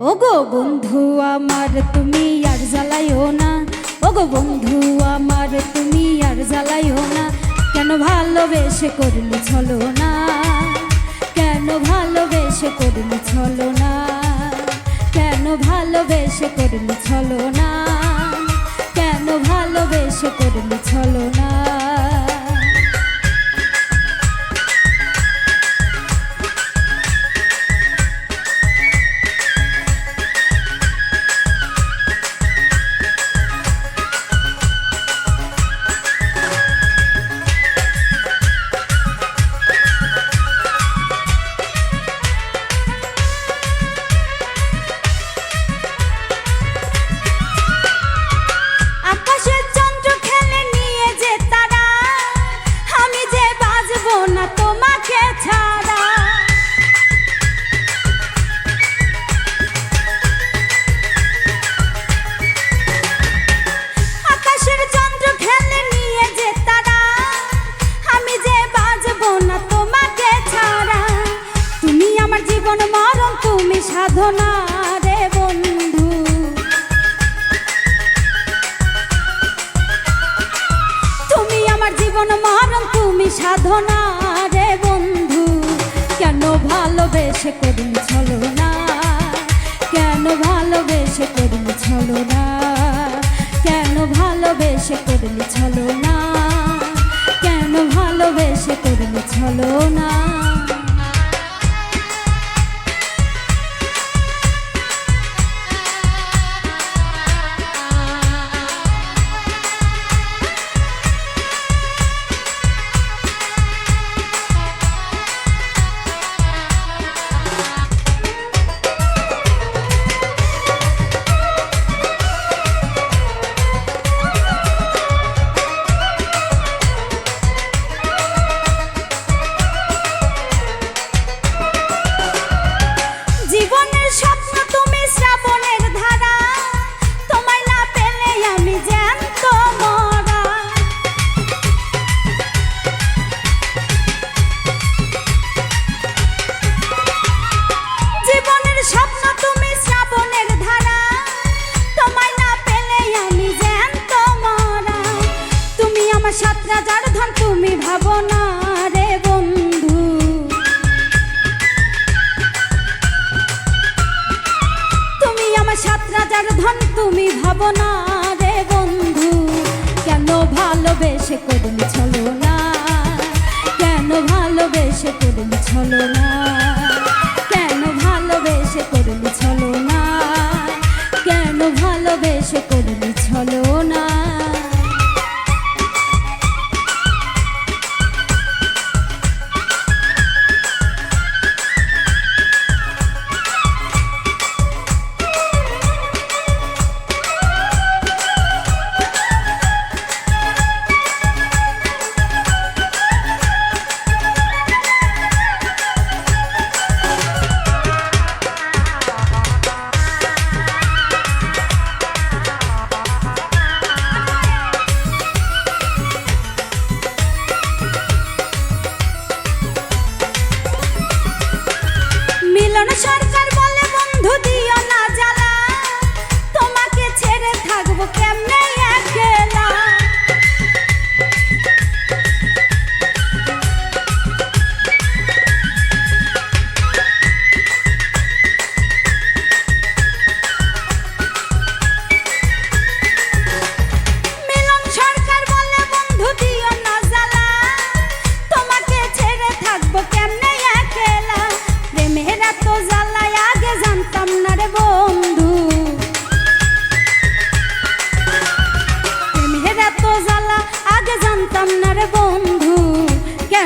ওগো বন্ধু আমার, তুমি আর জ্বালাইও না। ওগো বন্ধু আমার, তুমি আর জ্বালাইও না। কেন ভালোবেসে করলি ছলো না? কেন ভালোবেসে করলি ছলো না? কেন ভালোবেসে করলি ছলো না? কেন ভালোবেসে করলি না তোমাকে ছাড়া। আকাশের চন্দ্র খেলে নিয়ে যে তারা, আমি যে বাজবো না তোমাকে ছাড়া। তুমি আমার জীবন তুমি সাধনা রে বন্ধু। তুমি আমার জীবন তুমি সাধনা ভালোবেসে করুন ছলো না। কেন ভালোবেসে করুন ছলো না? কেন ভালোবেসে করুন ছলো না? কেন ভালোবেসে করুন ছলো না? সাত ধন তুমি ভাবো না রে বন্ধু, কেন ভালোবেসে করুন ছলো না কেন ভালোবেসে করুন ছলো না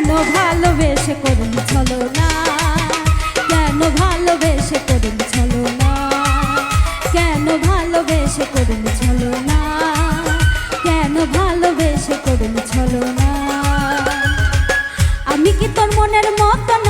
কেন ভালোবেসে করুন চলো না কেন ভালোবেসে করুন চলো না কেন ভালোবেসে করুন চলো না কেন ভালোবেসে করুন চলো না আমি কি তোর মনের মতন